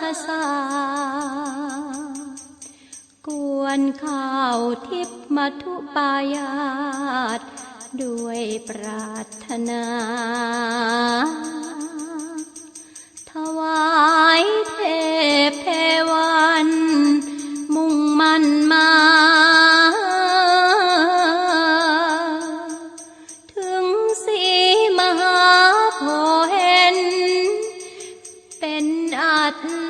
ทศากวนข้าวทิพมาทุปายาต ด้วยปรารถนา lập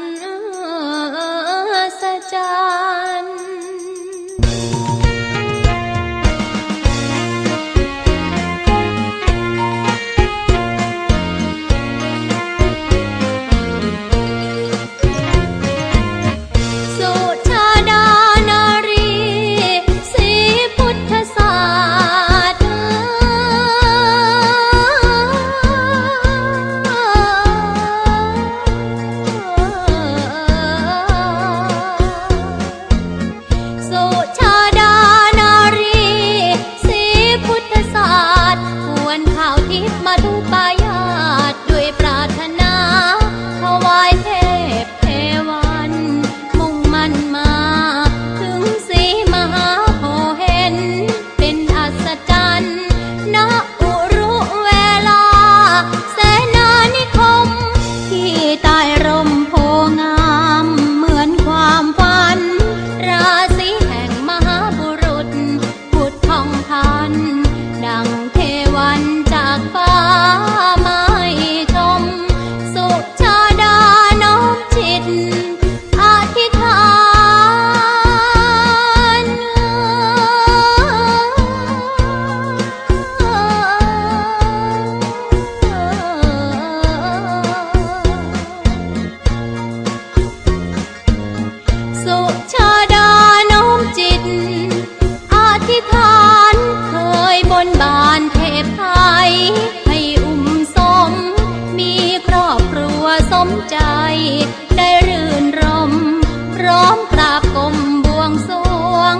ใจ ได้รื่นรม พร้อมกราบกลมบวงสวง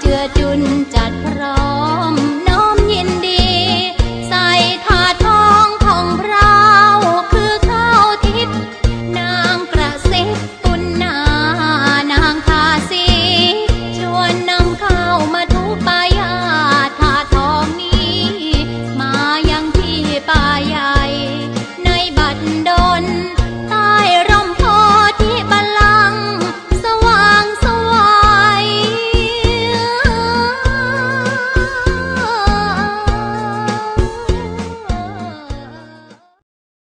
เจือจุนจัดพร้อมน้อมยินดี ใส่ถาทองผ่องเราคือข้าวทิพนางกระซิบตุนนานางทาสีชวนนำข้าวมาทุปายาถาทองนี้ มายังที่ป่าใหญ่ในบัดด